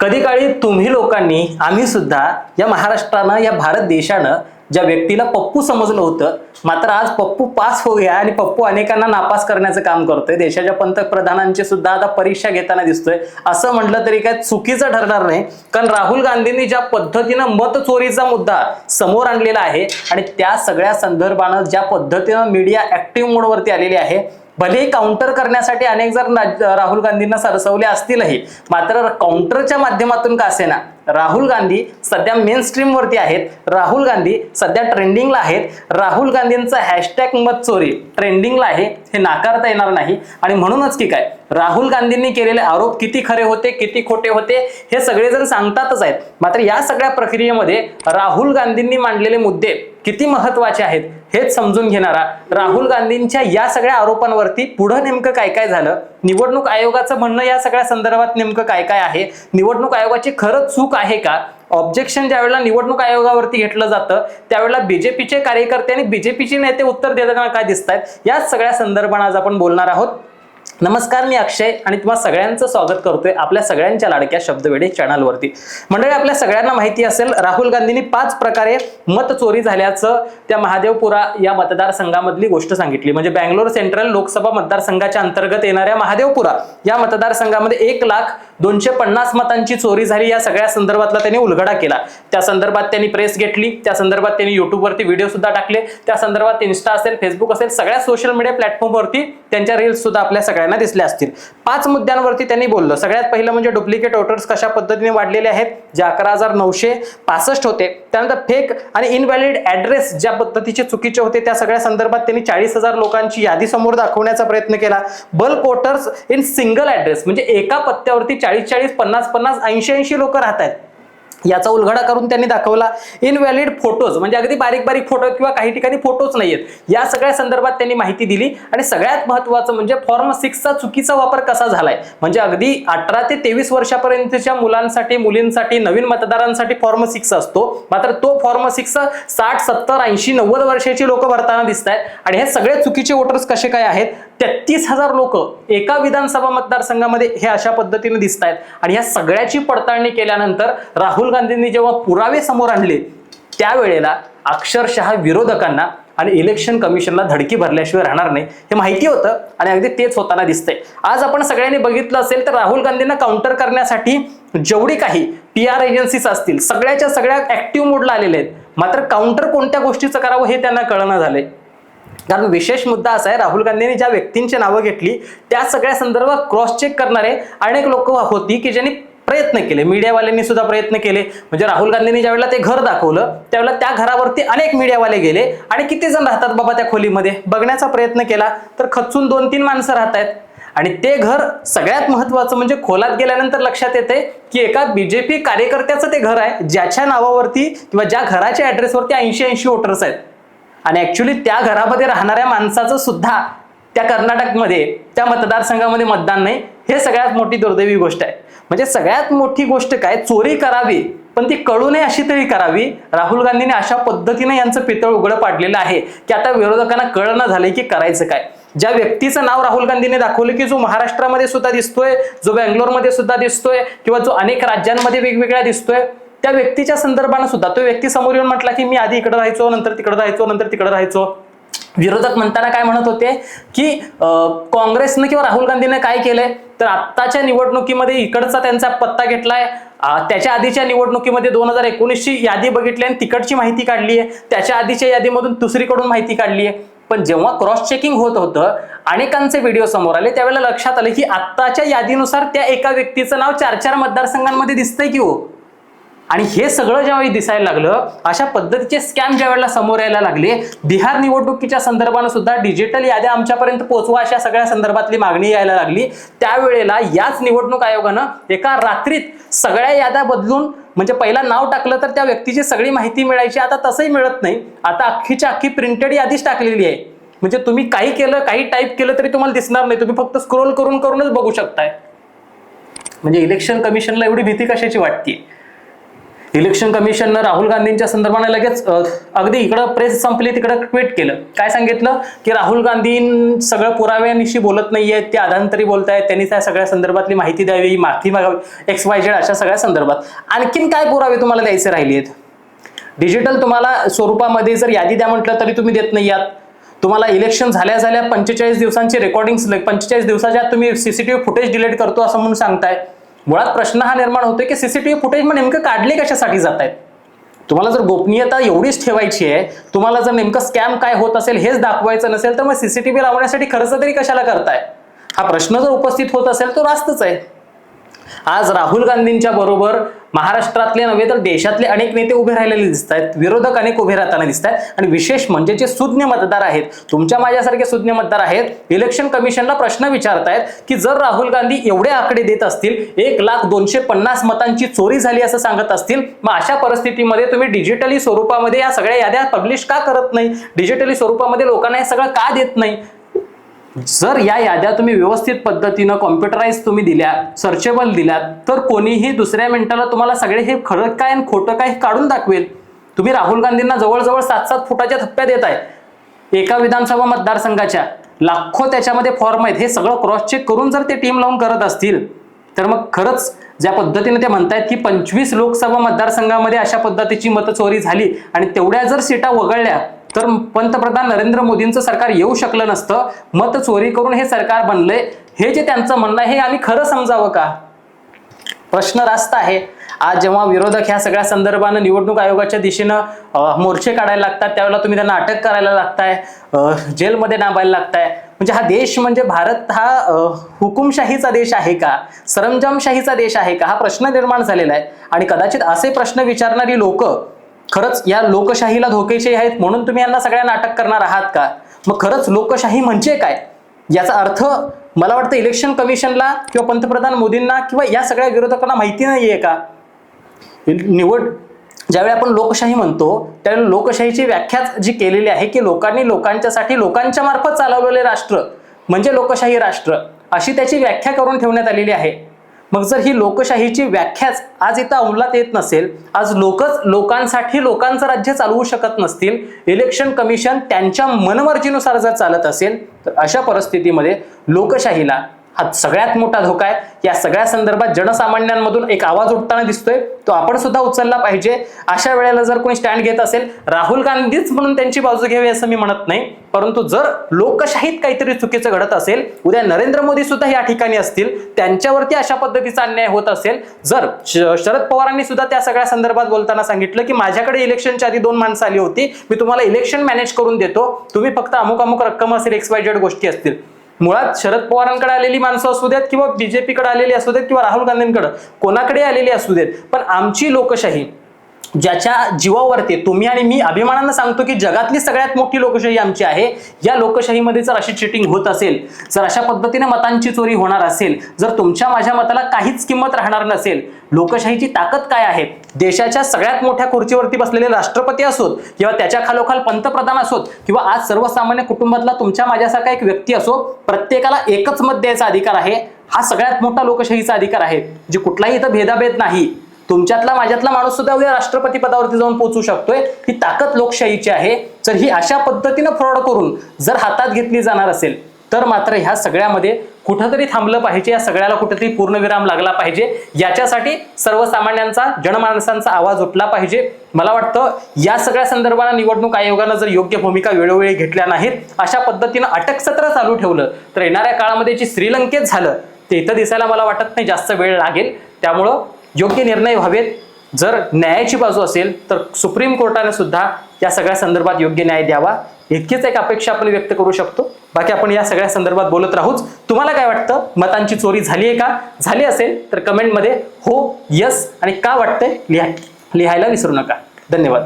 कधी काळी तुम्ही लोकांनी आम्ही सुद्धा या महाराष्ट्रानं या भारत देशानं ज्या व्यक्तीला पप्पू समजलं होतं मात्र आज पप्पू पास हो गया आणि पप्पू अनेकांना नापास करण्याचं काम करतोय. देशाच्या पंतप्रधानांची सुद्धा आता परीक्षा घेताना दिसतोय. असं म्हटलं तरी काय चुकीचं ठरणार नाही. कारण राहुल गांधींनी ज्या पद्धतीनं मत चोरीचा मुद्दा समोर आणलेला आहे आणि त्या सगळ्या संदर्भानं ज्या पद्धतीनं मीडिया ऍक्टिव्ह मोडवरती आलेली आहे भलेही काउंटर करण्यासाठी अनेक जण राहुल गांधींना सरसवले असतीलही मात्र काउंटरच्या माध्यमातून का असेना? राहुल गांधी सध्या मेन स्ट्रीम वरती आहेत. राहुल गांधी सध्या ट्रेंडिंगला आहेत. राहुल गांधींचा हॅशटॅग मत चोरी ट्रेंडिंगला आहे. हे नाकारता येणार नाही. आणि म्हणूनच की काय? राहुल गांधींनी केलेले आरोप किती खरे होते किती खोटे होते हे सगळेजण सांगतातच आहेत. मात्र या सगळ्या प्रक्रियेमध्ये राहुल गांधींनी मांडलेले मुद्दे किती महत्त्वाचे आहेत? हेच समजून घेणारा राहुल गांधींच्या या सगळ्या आरोपांवरती पुढं नेमकं काय काय झालं? निवडणूक आयोगाचं म्हणणं या सगळ्या संदर्भात नेमकं काय काय आहे? निवडणूक आयोगाची खरंच चूक आहे का? ऑब्जेक्शन ज्यावेळेला निवडणूक आयोगावरती घेतलं जातं त्यावेळेला बीजेपीचे कार्यकर्ते आणि बीजेपीचे नेते उत्तर देताना काय दिसत आहेत या सगळ्या संदर्भात आज आपण बोलणार आहोत. नमस्कार मी अक्षय आणि तुम्हाला सगळ्यांचं स्वागत करतोय आपल्या सगळ्यांच्या लाडक्या शब्दवेडे चॅनलवरती. मंडळी आपल्या सगळ्यांना माहिती असेल राहुल गांधींनी पाच प्रकारे मत चोरी झाल्याचं त्या महादेवपुरा या मतदारसंघामधली गोष्ट सांगितली. म्हणजे बँगलोर सेंट्रल लोकसभा मतदारसंघाच्या अंतर्गत येणाऱ्या महादेवपुरा या मतदारसंघामध्ये एक लाख दोनशे पन्नास मतांची चोरी झाली. या सगळ्या संदर्भातला त्यांनी उलगडा केला. त्या संदर्भात त्यांनी प्रेस घेतली. त्या संदर्भात त्यांनी युट्यूबवरती व्हिडिओ सुद्धा टाकले. त्या संदर्भात इन्स्टा असेल फेसबुक असेल सगळ्या सोशल मीडिया प्लॅटफॉर्मवरती त्यांच्या रील्स सुद्धा आपल्या सगळ्यांना दिसल्या असतील. पाच मुद्द्यांवरती त्यांनी बोललं. सगळ्यात पहिलं म्हणजे डुप्लिकेट वोटर्स कशा पद्धतीने वाढलेले आहेत? जे अकरा हजार नऊशे पासष्ट होते. त्यानंतर फेक आणि इनव्हॅलिड ऍड्रेस ज्या पद्धतीचे चुकीचे होते त्या सगळ्या संदर्भात त्यांनी चाळीस हजार लोकांची यादी समोर दाखवण्याचा प्रयत्न केला. Bulk voters in single address म्हणजे एका पत्त्यावरती चाळीस चाळीस पन्नास पन्नास ऐंशी ऐंशी लोक राहत आहेत याचा उलगडा करून त्यांनी दाखवला इनव्हॅलिड फोटोज म्हणजे अगदी बारीक बारीक फोटो किंवा काही ठिकाणी फोटोच नाहीयेत. या सगळ्या संदर्भात त्यांनी माहिती दिली आणि सगळ्यात महत्वाचं म्हणजे फॉर्म सिक्सचा चुकीचा वापर कसा झालाय? म्हणजे अगदी अठरा ते तेवीस वर्षापर्यंतच्या मुलांसाठी मुलींसाठी नवीन मतदारांसाठी फॉर्म सिक्स असतो. मात्र तो फॉर्म सिक्स साठ सत्तर ऐंशी नव्वद वर्षाची लोक भरताना दिसत आहेत आणि हे सगळे चुकीचे वोटर्स कसे काय आहेत? तेहतीस हजार लोक एका विधानसभा मतदारसंघामध्ये हे अशा पद्धतीने दिसत आहेत आणि ह्या सगळ्याची पडताळणी केल्यानंतर राहुल राहुल गांधींनी जेव्हा पुरावे समोर आणले त्यावेळेला अक्षरशः विरोधकांना आणि इलेक्शन कमिशनला धडकी भरल्याशिवाय राहणार नाही हे माहिती होतं आणि अगदी तेच होताना दिसतंय. आज आपण सगळ्यांनी बघितलं असेल तर राहुल गांधींना काउंटर करण्यासाठी जेवढी काही पी आर एजन्सीज असतील सगळ्याच्या सगळ्या ऍक्टिव्ह मोडला आलेले आहेत. मात्र काउंटर कोणत्या गोष्टीचं करावं हे त्यांना कळणं झालंय. कारण विशेष मुद्दा असा आहे राहुल गांधींनी ज्या व्यक्तींची नावं घेतली त्या सगळ्या संदर्भात क्रॉस चेक करणारे अनेक लोक होती की ज्यांनी प्रयत्न केले. मीडियावाल्यांनी सुद्धा प्रयत्न केले. म्हणजे राहुल गांधींनी ज्यावेळेला ते घर दाखवलं त्यावेळेला त्या घरावरती अनेक मीडियावाले गेले. आणि किती जण राहतात बाबा त्या खोलीमध्ये? बघण्याचा प्रयत्न केला. तर खचून दोन तीन माणसं राहत आहेत आणि ते घर सगळ्यात महत्वाचं म्हणजे खोलात गेल्यानंतर लक्षात येते की एका बीजेपी कार्यकर्त्याचं ते घर आहे ज्याच्या नावावरती किंवा ज्या घराच्या ऍड्रेसवरती ऐंशी ऐंशी वोटर्स आहेत. आणि ऍक्च्युली त्या घरामध्ये राहणाऱ्या माणसाचं सुद्धा त्या कर्नाटकमध्ये त्या मतदारसंघामध्ये मतदान नाही. हे सगळ्यात मोठी दुर्दैवी गोष्ट आहे. म्हणजे सगळ्यात मोठी गोष्ट काय? चोरी करावी. पण ती कळू नये अशी तरी करावी. राहुल गांधींनी अशा पद्धतीने यांचं पितळ उघडं पाडलेलं आहे की आता विरोधकांना कळणं झालंय की करायचं काय. ज्या व्यक्तीचं नाव राहुल गांधीने दाखवलं की जो महाराष्ट्रामध्ये सुद्धा दिसतोय जो बँगलोरमध्ये सुद्धा दिसतोय किंवा जो अनेक राज्यांमध्ये वेगवेगळ्या दिसतोय त्या व्यक्तीच्या संदर्भानं सुद्धा तो व्यक्ती समोर येऊन म्हटला की मी आधी इकडे राहायचो नंतर तिकडे राहायचो नंतर तिकडे राहायचो. विरोधक म्हणताना काय म्हणत होते की काँग्रेसनं किंवा राहुल गांधीने काय केलंय? तर आत्ताच्या निवडणुकीमध्ये इकडचा त्यांचा पत्ता घेतलाय. त्याच्या आधीच्या निवडणुकीमध्ये दोन हजार एकोणीसची यादी बघितली आणि तिकडची माहिती काढली आहे. त्याच्या आधीच्या यादीमधून दुसरीकडून माहिती काढली आहे. पण जेव्हा क्रॉस चेकिंग होत होतं अनेकांचे व्हिडिओ समोर आले त्यावेळेला लक्षात आलं की आत्ताच्या यादीनुसार त्या एका व्यक्तीचं नाव चार चार मतदारसंघांमध्ये दिसतंय की हो. आणि हे सगळं ज्यावेळी दिसायला लागलं अशा पद्धतीचे स्कॅम ज्या वेळेला समोर यायला लागले बिहार निवडणुकीच्या संदर्भानं सुद्धा डिजिटल याद्या आमच्यापर्यंत पोहोचवा अशा सगळ्या संदर्भातली मागणी यायला लागली. त्यावेळेला याच निवडणूक आयोगानं एका रात्रीत सगळ्या याद्या बदलून म्हणजे पहिला नाव टाकलं तर त्या व्यक्तीची सगळी माहिती मिळायची. आता तसंही मिळत नाही. आता अख्खीच्या अख्खी प्रिंटेड यादीच टाकलेली आहे. म्हणजे तुम्ही काही केलं काही टाईप केलं तरी तुम्हाला दिसणार नाही. तुम्ही फक्त स्क्रोल करून करूनच बघू शकताय. म्हणजे इलेक्शन कमिशनला एवढी भीती कशाची वाटते इलेक्शन कमिशननं राहुल गांधींच्या संदर्भाने लगेच अगदी इकडं प्रेस संपली तिकडं ट्विट केलं. काय सांगितलं? की राहुल गांधी सगळं पुराव्यानिशी बोलत नाहीये ते आधांतरी बोलतायत त्यांनी त्या सगळ्या संदर्भातली माहिती द्यावी माफी मागावी एक्स वाय झेड अशा सगळ्या संदर्भात. आणखीन काय पुरावे तुम्हाला द्यायचे राहिले आहेत डिजिटल तुम्हाला स्वरूपामध्ये जर यादी द्या म्हटलं तरी तुम्ही देत नाही आहात. तुम्हाला इलेक्शन झाल्या झाल्या पंचेचाळीस दिवसांची रेकॉर्डिंग पंचेचाळीस दिवसाच्या तुम्ही सीसीटीव्ही फुटेज डिलीट करतो असं म्हणून सांगताय. मुळात प्रश्न हा निर्माण होतोय की सीसीटीव्ही फुटेज मग नेमकं काढले कशासाठी जात आहेत तुम्हाला जर गोपनीयता एवढीच ठेवायची आहे तुम्हाला जर नेमकं स्कॅम काय होत असेल हेच दाखवायचं नसेल तर मग सीसीटीव्ही लावण्यासाठी खर्च तरी कशाला करताय? हा प्रश्न जर उपस्थित होत असेल तो रास्तच आहे. आज राहुल गांधींच्या बरोबर महाराष्ट्रातले नव्हे तर देशातले अनेक नेते उभे राहिलेले दिसत आहेत विरोधक अनेक उभे राहताना दिसत आहेत आणि विशेष म्हणजे जे सुज्ञ मतदार आहेत तुमच्या माझ्यासारखे सुज्ञ मतदार आहेत इलेक्शन कमिशनला प्रश्न विचारतायत की जर राहुल गांधी एवढे आकडे देत असतील एक लाख दोनशे पन्नास मतांची चोरी झाली असं सांगत असतील मग अशा परिस्थितीमध्ये तुम्ही डिजिटली स्वरूपामध्ये या सगळ्या याद्या पब्लिश का करत नाही? डिजिटली स्वरूपामध्ये लोकांना हे सगळं का देत नाही? जर या याद्या तुम्ही व्यवस्थित पद्धतीनं कॉम्प्युटराईज तुम्ही दिल्या सर्चेबल दिल्यात तर कोणीही दुसऱ्या मिनिटाला तुम्हाला सगळे हे खरं काय आणि खोटं काय हे काढून दाखवेल. तुम्ही राहुल गांधींना जवळजवळ सात सात फुटाच्या थप्प्या देत आहे. एका विधानसभा मतदारसंघाच्या लाखो त्याच्यामध्ये फॉर्म आहेत. हे सगळं क्रॉस चेक करून जर ते टीम लावून करत असतील तर मग खरंच ज्या पद्धतीने ते म्हणतायत की पंचवीस लोकसभा मतदारसंघामध्ये अशा पद्धतीची मतचोरी झाली आणि तेवढ्या जर सीटा वगळल्या तर पंतप्रधान नरेंद्र मोदींचं सरकार येऊ शकलं नसतं मत चोरी करून हे सरकार बनलंय हे जे त्यांचं म्हणणं आहे हे आम्ही खरं समजावं का? प्रश्न रास्त आहे. आज जेव्हा विरोधक ह्या सगळ्या संदर्भानं निवडणूक आयोगाच्या दिशेनं मोर्चे काढायला लागतात त्यावेळेला तुम्ही त्यांना अटक करायला लागताय जेलमध्ये डांबायला लागताय. म्हणजे हा देश म्हणजे भारत हा हुकुमशाहीचा देश आहे का? सरंजामशाहीचा देश आहे का? हा प्रश्न निर्माण झालेला आहे. आणि कदाचित असे प्रश्न विचारणारी लोक खरंच या लोकशाहीला धोकेचे आहेत म्हणून तुम्ही यांना सगळ्यांना अटक करणार आहात का? मग खरंच लोकशाही म्हणजे काय? याचा अर्थ मला वाटतं इलेक्शन कमिशनला किंवा पंतप्रधान मोदींना किंवा या सगळ्या विरोधकांना माहिती नाहीये का? निवड ज्यावेळी आपण लोकशाही म्हणतो त्यावेळी लोकशाहीची व्याख्याच जी केलेली आहे की लोकांनी लोकांच्यासाठी लोकांच्या मार्फत चालवलेले राष्ट्र म्हणजे लोकशाही राष्ट्र अशी त्याची व्याख्या करून ठेवण्यात आलेली आहे. मग जर ही लोकशाहीची व्याख्याच आज इथं अंमलात येत नसेल आज लोकच लोकांसाठी लोकांचं राज्य चालवू शकत नसतील इलेक्शन कमिशन त्यांच्या मनमर्जीनुसार जर चालत असेल तर अशा परिस्थितीमध्ये लोकशाहीला हा सगळ्यात मोठा धोका आहे. या सगळ्या संदर्भात जनसामान्यांमधून एक आवाज उठताना दिसतोय. तो आपण सुद्धा उचलला पाहिजे. अशा वेळेला जर कोणी स्टँड घेत असेल राहुल गांधीच म्हणून त्यांची बाजू घ्यावी असं मी म्हणत नाही. परंतु जर लोकशाहीत काहीतरी चुकीचं घडत असेल उद्या नरेंद्र मोदी सुद्धा या ठिकाणी असतील त्यांच्यावरती अशा पद्धतीचा अन्याय होत असेल जर शरद पवारांनी सुद्धा त्या सगळ्या संदर्भात बोलताना सांगितलं की माझ्याकडे इलेक्शनच्या आधी दोन माणसं आली होती मी तुम्हाला इलेक्शन मॅनेज करून देतो. तुम्ही फक्त अमुक अमुक रक्कम असेल एक्स वाय जेड गोष्टी असतील. मुळात शरद पवारांकडे आलेली माणसं असू देत किंवा बीजेपीकडे आलेली असू देत किंवा राहुल गांधींकडे कोणाकडे आलेली असू देत पण आमची लोकशाही ज्याच्या जीवावरती तुम्ही आणि मी अभिमानानं सांगतो की जगातली सगळ्यात मोठी लोकशाही आमची आहे. या लोकशाहीमध्ये जर अशी चिटिंग होत असेल जर अशा पद्धतीने मतांची चोरी होणार असेल जर तुमच्या माझ्या मताला काहीच किंमत राहणार नसेल लोकशाहीची ताकद काय आहे? देशाच्या सगळ्यात मोठ्या खुर्चीवरती बसलेले राष्ट्रपती असोत किंवा त्याच्या खालोखाल पंतप्रधान असोत किंवा आज सर्वसामान्य कुटुंबातला तुमच्या माझ्यासारखा एक व्यक्ती असो प्रत्येकाला एकच मत द्यायचा अधिकार आहे. हा सगळ्यात मोठा लोकशाहीचा अधिकार आहे जे कुठलाही इथं भेदाभेद नाही. तुमच्यातला माझ्यातला माणूस सुद्धा उद्या राष्ट्रपती पदावरती जाऊन पोहोचू शकतोय. ही ताकद लोकशाहीची आहे. तर ही अशा पद्धतीनं फ्रॉड करून जर हातात घेतली जाणार असेल तर मात्र ह्या सगळ्यामध्ये कुठंतरी थांबलं पाहिजे. या सगळ्याला कुठेतरी पूर्णविराम लागला पाहिजे. याच्यासाठी सर्वसामान्यांचा जनमानसांचा आवाज उठला पाहिजे. मला वाटतं या सगळ्या संदर्भाला निवडणूक आयोगानं जर योग्य भूमिका वेळोवेळी घेतल्या नाहीत अशा पद्धतीनं अटक सत्र चालू ठेवलं तर येणाऱ्या काळामध्ये जे श्रीलंकेत झालं ते इथं दिसायला मला वाटत नाही जास्त वेळ लागेल. त्यामुळं योग्य निर्णय व्हावेत. जर न्यायाची बाजू असेल तर सुप्रीम कोर्टाने सुद्धा या सगळ्या संदर्भात योग्य न्याय द्यावा. इतकीच एक अपेक्षा आपण व्यक्त करू शकतो. बाकी आपण या सगळ्या संदर्भात बोलत राहूच. तुम्हाला काय वाटतं? मतांची चोरी झाली आहे का? झाली असेल तर कमेंटमध्ये हो यस आणि का वाटतंय लिहा लिहायला विसरू नका. धन्यवाद.